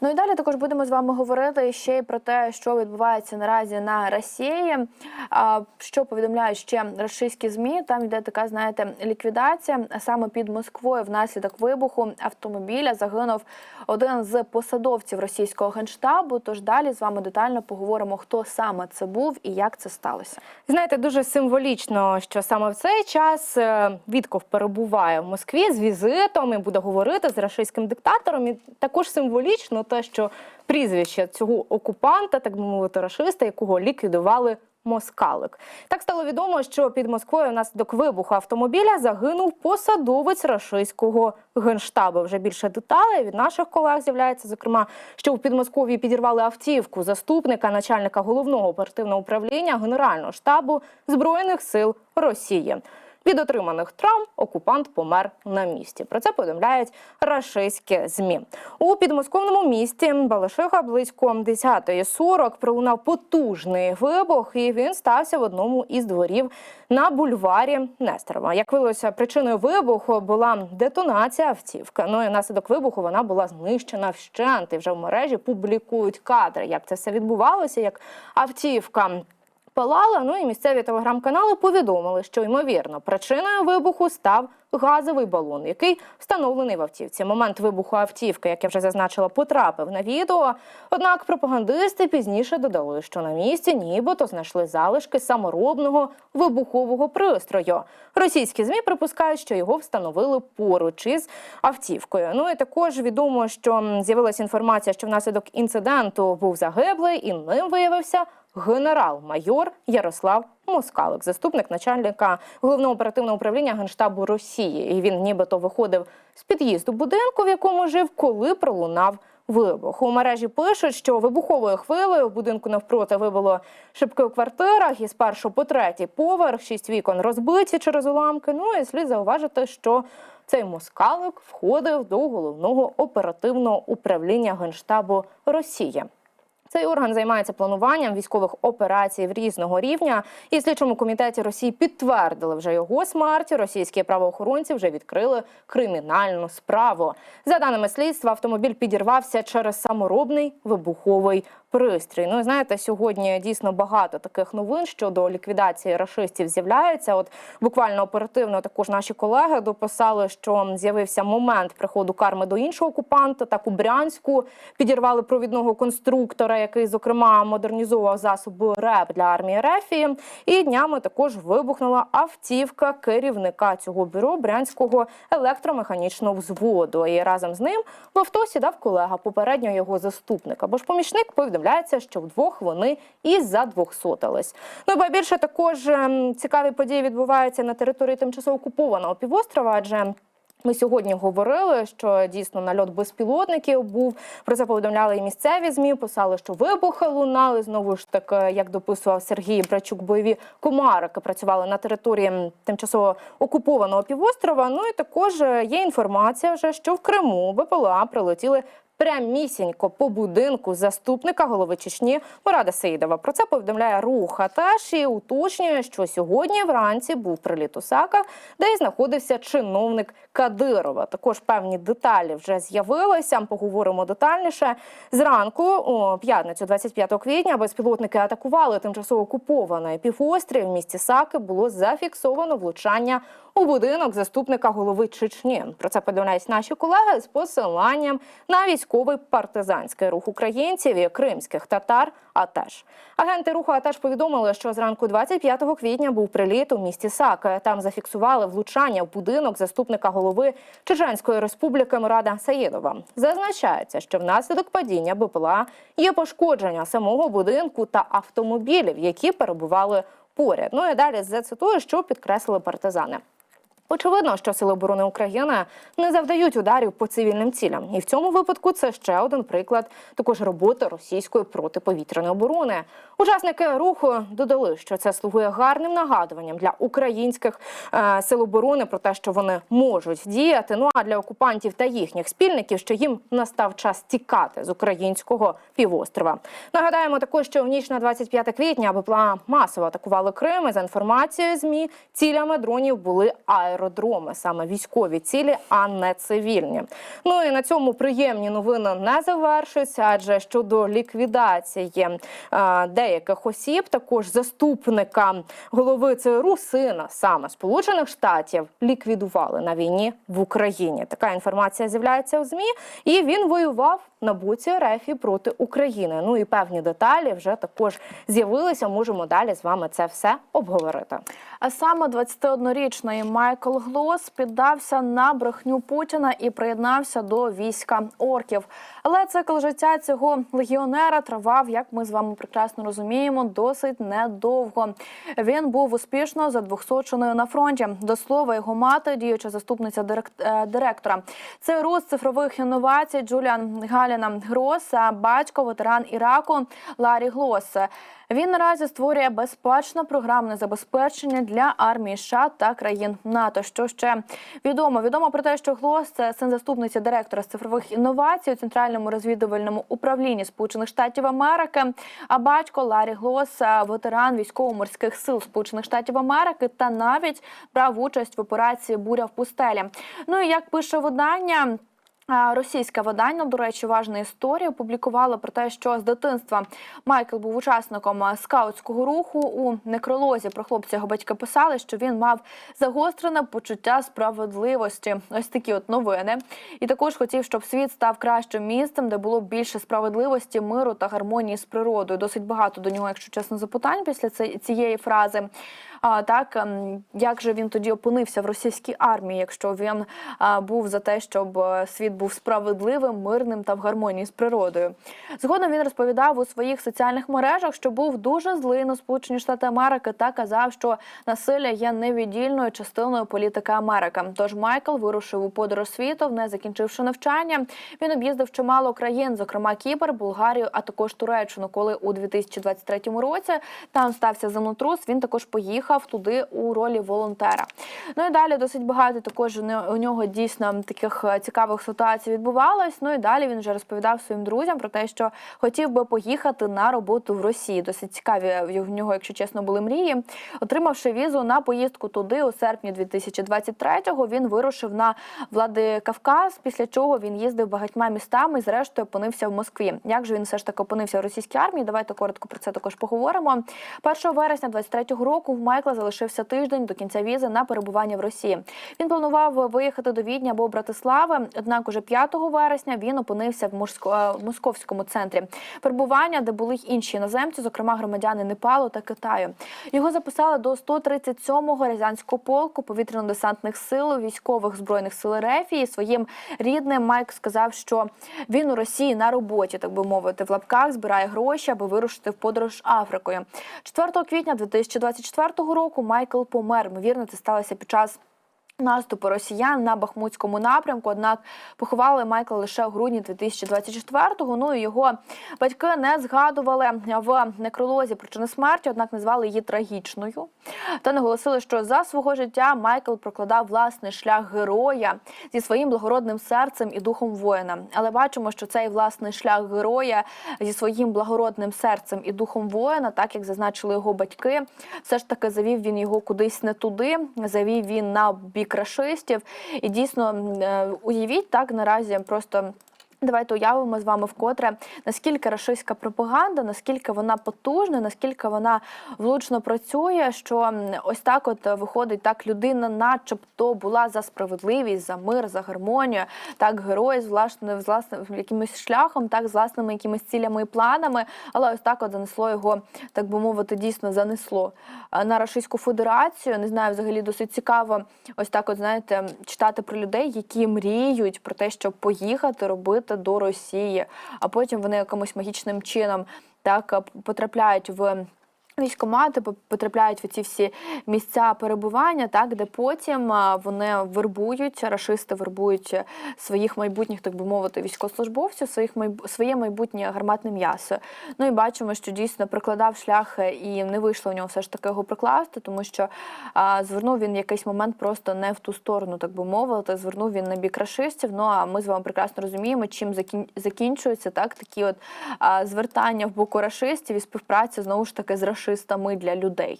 Ну і далі також будемо з вами говорити ще й про те, що відбувається наразі на Росії. Що повідомляють ще російські змі. Там йде така, знаєте, ліквідація. Саме під Москвою внаслідок вибуху автомобіля загинув один з посадовців російського генштабу. Тож далі з вами детально поговоримо, хто саме це був і як це сталося. Знаєте, дуже символічно, що саме в цей час е, Вітков перебуває в Москві з візитом і буде говорити з рашистським диктатором. І також символічно те, що прізвище цього окупанта, так би мовити, рашиста, якого ліквідували. Москалик так стало відомо, що під Москвою внаслідок вибуху автомобіля загинув посадовець рашистського генштабу. Вже більше деталей від наших колег з'являється. Зокрема, що у Підмосков'ї підірвали автівку заступника начальника головного оперативного управління Генерального штабу збройних сил Росії. Від отриманих травм окупант помер на місці. Про це повідомляють рашистські змі. У підмосковному місті Балашиха близько 10.40 пролунав потужний вибух, і він стався в одному із дворів на бульварі Нестерова. Як виявилося, причиною вибуху була детонація автівки. Ну і внаслідок вибуху вона була знищена вщент. І вже в мережі публікують кадри, як це все відбувалося, як автівка палала. Ну і місцеві телеграм-канали повідомили, що ймовірно причиною вибуху став газовий балон, який встановлений в автівці. Момент вибуху автівки, як я вже зазначила, потрапив на відео. Однак пропагандисти пізніше додали, що на місці нібито знайшли залишки саморобного вибухового пристрою. Російські змі припускають, що його встановили поруч із автівкою. Ну і також відомо, що з'явилася інформація, що внаслідок інциденту був загиблий, і ним виявився генерал-майор Ярослав Москалик, заступник начальника головного оперативного управління генштабу Росії. І він нібито виходив з під'їзду будинку, в якому жив, коли пролунав. Вибух у мережі пишуть, що вибуховою хвилею в будинку навпроти вибило шибки у квартирах із першого по третій поверх, шість вікон розбиті через уламки. Ну і слід зауважити, що цей москалик входив до головного оперативного управління генштабу Росії. Цей орган займається плануванням військових операцій в різного рівня. І в слідчому комітеті Росії підтвердили вже його смерті. Російські правоохоронці вже відкрили кримінальну справу. За даними слідства, автомобіль підірвався через саморобний вибуховий пристрій. Ну знаєте, сьогодні дійсно багато таких новин щодо ліквідації рашистів з'являється. От буквально оперативно також наші колеги дописали, що з'явився момент приходу карми до іншого окупанта. Так у Брянську підірвали провідного конструктора, який зокрема модернізував засоби РЕП для армії Рефії. І днями також вибухнула автівка керівника цього бюро Брянського електромеханічного взводу. І разом з ним в авто сідав колега попереднього його заступника. Бо ж помічник повідомляється, що вдвох вони і задвохсотились. Ну ба більше також ем, цікаві події відбуваються на території тимчасово окупованого півострова, адже ми сьогодні говорили, що дійсно нальот безпілотників був. Про це повідомляли і місцеві змі. Писали, що вибухи лунали. Знову ж таки, як дописував Сергій Брачук, бойові комарики працювали на території тимчасово окупованого півострова. Ну і також е, є інформація, вже що в Криму БПЛА прилетіли. Прямісінько по будинку заступника голови Чечні Мурада Саїдова. Про це повідомляє рух АТАШ і уточнює, що сьогодні вранці був приліт у Саках, де й знаходився чиновник Кадирова. Також певні деталі вже з'явилися. Поговоримо детальніше. Зранку, о п'ятницю, 25 квітня, безпілотники атакували тимчасово окупований півострів. В місті Саки було зафіксовано влучання у будинок заступника голови Чечні. Про це повідомляють наші колеги з посиланням на військовий партизанський рух українців і кримських татар. АТЕШ. агенти руху АТЕШ повідомили, що зранку 25 квітня був приліт у місті Саки. Там зафіксували влучання в будинок заступника голови Чеченської республіки Мурада Саїдова. Зазначається, що внаслідок падіння БПЛА є пошкодження самого будинку та автомобілів, які перебували поряд. Ну і далі зацитую, що підкреслили партизани. Очевидно, що сили оборони України не завдають ударів по цивільним цілям, і в цьому випадку це ще один приклад також роботи російської протиповітряної оборони. Учасники руху додали, що це слугує гарним нагадуванням для українських е, сил оборони про те, що вони можуть діяти. Ну а для окупантів та їхніх спільників, що їм настав час тікати з українського півострова. Нагадаємо також, що в ніч на 25 квітня БПЛА масово атакували Крим. І за інформацією змі цілями дронів були аеропорти аеродроми, саме військові цілі, а не цивільні. Ну і на цьому приємні новини не завершуються, адже щодо ліквідації е, деяких осіб, також заступника голови ЦРУ, сина саме Сполучених Штатів, ліквідували на війні в Україні. Така інформація з'являється у змі, і він воював на боці РФ проти України. Ну і певні деталі вже також з'явилися. Можемо далі з вами це все обговорити. А саме 21-річний Майкл Глос піддався на брехню Путіна і приєднався до війська орків. Але цикл життя цього легіонера тривав, як ми з вами прекрасно розуміємо, досить недовго. Він був успішно задвохсоченою на фронті. До слова, його мати, діюча заступниця е, директора ЦРУ з цифрових інновацій Джуліан Галіна Грос, а батько ветеран Іраку Ларі Глос. Він наразі створює безпечне програмне забезпечення для армії США та країн НАТО. Що ще відомо? Відомо про те, що Глос це син заступниці директора з цифрових інновацій у центральному розвідувальному управлінні Сполучених Штатів Америки. А батько Ларі Глос ветеран військово-морських сил Сполучених Штатів Америки та навіть брав участь в операції Буря в пустелі. Ну і як пише видання. Російське видання, до речі, важна історія, опублікувало про те, що з дитинства Майкл був учасником скаутського руху. У некролозі про хлопця його батьки писали, що він мав загострене почуття справедливості. Ось такі от новини. І також хотів, щоб світ став кращим місцем, де було більше справедливості, миру та гармонії з природою. Досить багато до нього, якщо чесно, запитань після ці- цієї фрази. А так ем, як же він тоді опинився в російській армії, якщо він був за те, щоб е, світ був справедливим, мирним та в гармонії з природою? Згодом він розповідав у своїх соціальних мережах, що був дуже злий на Сполучені Штати Америки та казав, що насилля є невіддільною частиною політики Америки. Тож Майкл вирушив у подорож світу, не закінчивши навчання. Він об'їздив чимало країн, зокрема Кіпр, Болгарію, а також Туреччину. Коли у 2023 році там стався землетрус, він також поїхав туди у ролі волонтера. Ну і далі досить багато також у нього дійсно таких е, цікавих ситуацій відбувалось. Ну і далі він вже розповідав своїм друзям про те, що хотів би поїхати на роботу в Росії. Досить цікаві в нього, якщо чесно, були мрії. Отримавши візу на поїздку туди у серпні 2023-го, він вирушив на Владикавказ, після чого він їздив багатьма містами і зрештою опинився в Москві. Як же він все ж таки опинився в російській армії? Давайте коротко про це також поговоримо. 1 вересня 23-го року в Майкла залишився тиждень до кінця візи на перебування в Росії. Він планував виїхати до Відня або Братислави. Однак, уже 5 вересня він опинився в е, московському центрі перебування, де були й інші іноземці, зокрема громадяни Непалу та Китаю. Його записали до 137-го Рязанського полку повітряно-десантних сил військових збройних сил РФ. І своїм рідним Майк сказав, що він у Росії на роботі, так би мовити, в лапках збирає гроші, аби вирушити в подорож Африкою. 4 квітня 2024 року Майкл помер. Ймовірно, це сталося під час. Наступу росіян на Бахмутському напрямку, однак поховали Майкла лише у грудні 2024-го. Ну і його батьки не згадували в некролозі причини смерті, однак назвали її трагічною. Та наголосили, що за свого життя Майкл прокладав власний шлях героя зі своїм благородним серцем і духом воїна. Але бачимо, що цей власний шлях героя зі своїм благородним серцем і духом воїна, так як зазначили його батьки, все ж таки завів він його кудись не туди, завів він на бік рашистів. І дійсно е, уявіть так наразі просто. Давайте уявимо з вами вкотре, наскільки рашистська пропаганда, наскільки вона потужна, наскільки вона влучно працює, що ось так от виходить так людина, начебто була за справедливість, за мир, за гармонію, так герой з власним з власним якимось шляхом, так з власними якимись цілями і планами, але ось так от занесло його, так би мовити, дійсно занесло на Російську Федерацію. Не знаю, взагалі досить цікаво, ось так, от знаєте, читати про людей, які мріють про те, щоб поїхати робити до Росії, а потім вони якимось магічним чином так потрапляють в. Військомати по- потрапляють в ці всі місця перебування, так де потім вони вербують, рашисти вербують своїх майбутніх, так би мовити, військовослужбовців, своїх майб... своє майбутнє гарматне м'ясо. Ну і бачимо, що дійсно прикладав шлях і не вийшло у нього все ж таки його прикласти, тому що а, звернув він якийсь момент просто не в ту сторону, так би мовити. Звернув він на бік рашистів. Ну а ми з вами прекрасно розуміємо, чим закін... закінчуються так такі от а, звертання в боку рашистів і співпраця знову ж таки з рашистами для людей.